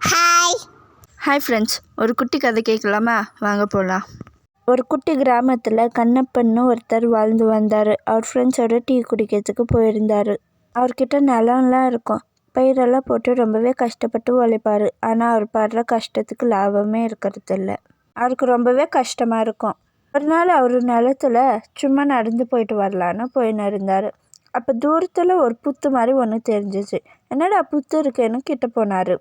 Hi hi friends ஒரு குட்டி கதை கேட்கலாமா? வாங்க போகலாம் ஒரு குட்டி கிராமத்தில் கண்ணப்பன்னு ஒருத்தர் வாழ்ந்து வந்தார். அவர் ஃப்ரெண்ட்ஸோட டீ குடிக்கிறதுக்கு போயிருந்தார். அவர்கிட்ட நிலம்லாம் இருக்கும். பயிரெல்லாம் போட்டு ரொம்பவே கஷ்டப்பட்டு உழைப்பார். ஆனால் அவர் படுற கஷ்டத்துக்கு லாபமே இருக்கிறது இல்லை அவருக்கு ரொம்பவே கஷ்டமாக இருக்கும். ஒரு நாள் அவர் நிலத்துல சும்மா நடந்து போயிட்டு வரலான்னு போயின்னு இருந்தார் அப்போ தூரத்தில் ஒரு புத்து மாதிரி ஒன்று தெரிஞ்சிச்சு. என்னடா புத்து இருக்கேன்னு கிட்ட போனார்.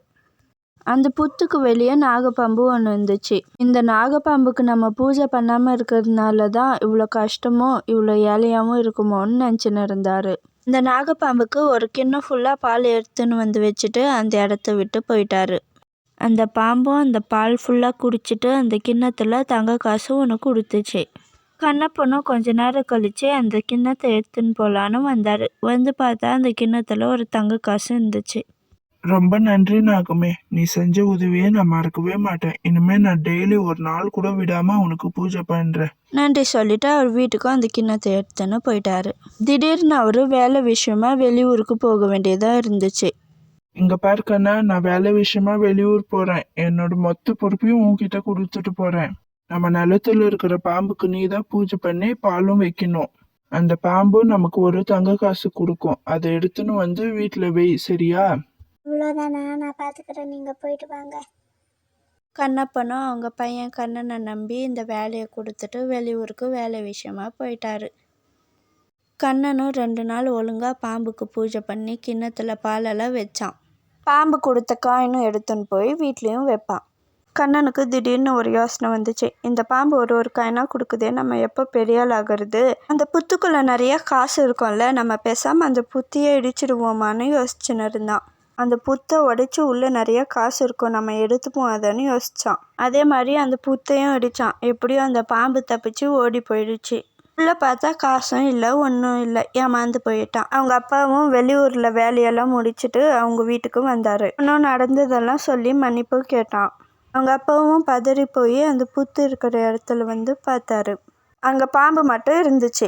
அந்த புத்துக்கு வெளியே நாகப்பாம்பு ஒன்று இருந்துச்சு. இந்த நாகப்பாம்புக்கு நம்ம பூஜை பண்ணாமல் இருக்கிறதுனால தான் இவ்வளோ கஷ்டமோ இவ்வளோ ஏழையாகவும் இருக்குமோன்னு நினச்சின்னு இருந்தார் இந்த நாகப்பாம்புக்கு ஒரு கிண்ணம் ஃபுல்லாக பால் எடுத்துன்னு வந்து வச்சுட்டு அந்த இடத்த விட்டு போயிட்டாரு. அந்த பாம்பும் அந்த பால் ஃபுல்லாக குடிச்சிட்டு அந்த கிண்ணத்தில் தங்க காசு ஒன்று கொடுத்துச்சு. கண்ணப்பனும் கொஞ்ச நேரம் கழித்து அந்த கிண்ணத்தை எடுத்துன்னு போகலான்னு வந்தார். வந்து பார்த்தா அந்த கிண்ணத்தில் ஒரு தங்க காசு இருந்துச்சு. ரொம்ப நன்றி நாகமே நீ செஞ்ச உதவியை நான் மறக்கவே மாட்டேன். இனிமே நான் டெய்லி ஒரு நாள் கூட விடாம உனக்கு பூஜை பண்றேன். நன்றி சொல்லிட்டு அவர் வீட்டுக்கும் அந்த கிண்ணத்தை எடுத்துன்னு போயிட்டாரு. திடீர்னு அவர் வேலை விஷயமா வெளியூருக்கு போக வேண்டியதாக இருந்துச்சு. இங்க பாரு கண்ணா நான் வேலை விஷயமா வெளியூர் போறேன். என்னோட மொத்த பொறுப்பையும் உன்கிட்ட கொடுத்துட்டு போறேன். நம்ம நிலத்துல இருக்கிற பாம்புக்கு நீ தான் பூஜை பண்ணி பாலும் வைக்கணும். அந்த பாம்பு நமக்கு ஒரு தங்க காசு கொடுக்கும். அதை எடுத்துன்னு வந்து வீட்டுல வை சரியா? இவ்வளோதானா நான் பார்த்துக்கிறேன் நீங்கள் போயிட்டு வாங்க. கண்ணப்பனும் அவங்க பையன் கண்ணனை நம்பி இந்த வேலையை கொடுத்துட்டு வெளியூருக்கு வேலை விஷயமா போயிட்டாரு. கண்ணனும் ரெண்டு நாள் ஒழுங்காக பாம்புக்கு பூஜை பண்ணி கிண்ணத்தில் பாலெல்லாம் வச்சான். பாம்பு கொடுத்த காயினும் எடுத்துன்னு போய் வீட்லேயும் வைப்பான். கண்ணனுக்கு திடீர்னு ஒரு யோசனை வந்துச்சு. இந்த பாம்பு ஒரு ஒரு காயினாக கொடுக்குதே நம்ம எப்போ பெரிய ஆகிறது? அந்த புத்துக்குள்ளே நிறைய காசு இருக்கும்ல நம்ம பேசாமல் அந்த புத்தியை இடிச்சிடுவோமான்னு யோசிச்சுன்னு இருந்தான். அந்த புத்தை உடைச்சி உள்ளே நிறைய காசு இருக்கும். நம்ம எடுத்துப்போம் அதன்னு யோசித்தான் அதே மாதிரி அந்த புத்தையும் அடித்தான் எப்படியோ அந்த பாம்பு தப்பிச்சு ஓடி போயிடுச்சு. உள்ளே பார்த்தா காசும் இல்லை ஒன்றும் இல்லை. ஏமாந்து போயிட்டான். அவங்க அப்பாவும் வெளியூரில் வேலையெல்லாம் முடிச்சுட்டு அவங்க வீட்டுக்கு வந்தார். இன்னும் நடந்ததெல்லாம் சொல்லி மன்னிப்பு கேட்டான். அவங்க அப்பாவும் பதறி போய் அந்த புத்து இருக்கிற இடத்துல வந்து பார்த்தாரு. அங்கே பாம்பு மட்டும் இருந்துச்சு.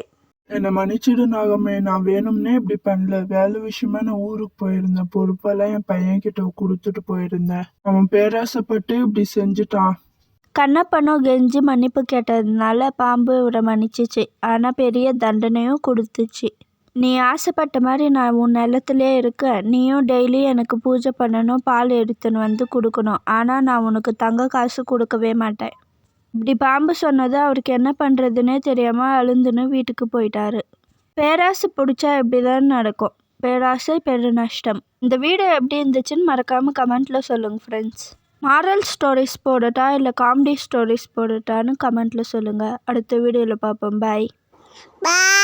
என்னை மன்னிச்சிடு நாகம்மே நான் வேணும்னே இப்படி பண்ணல. வேலை விஷயமா நான் ஊருக்கு போயிருந்தேன். பொறுப்பெல்லாம் என் பையன் கிட்ட கொடுத்துட்டு போயிருந்தேன். அவன் பேராசைப்பட்டு இப்படி செஞ்சுட்டான். கண்ணப்பனும் கெஞ்சி மன்னிப்பு கேட்டதுனால பாம்பு இவரை மன்னிச்சிச்சு. ஆனால் பெரிய தண்டனையும் கொடுத்துச்சு. நீ ஆசைப்பட்ட மாதிரி நான் உன் நிலத்திலே இருக்க. நீயும் டெய்லி எனக்கு பூஜை பண்ணணும் பால் எடுத்துன்னு வந்து கொடுக்கணும். ஆனால் நான் உனக்கு தங்க காசு கொடுக்கவே மாட்டேன். இப்படி பாம்பு சொன்னது அவருக்கு என்ன பண்ணுறதுனே தெரியாமல் அழுந்துன்னு வீட்டுக்கு போயிட்டாரு. பேராசை பிடிச்சா இப்படி தான் நடக்கும். பேராசை பெரு நஷ்டம். இந்த வீடியோ எப்படி இருந்துச்சுன்னு மறக்காமல் கமெண்ட்டில் சொல்லுங்கள் ஃப்ரெண்ட்ஸ் மாரல் ஸ்டோரிஸ் போடட்டா இல்லை காமெடி ஸ்டோரிஸ் போடட்டான்னு கமெண்ட்டில் சொல்லுங்கள் அடுத்த வீடியோவில் பார்ப்போம். பாய் பாய்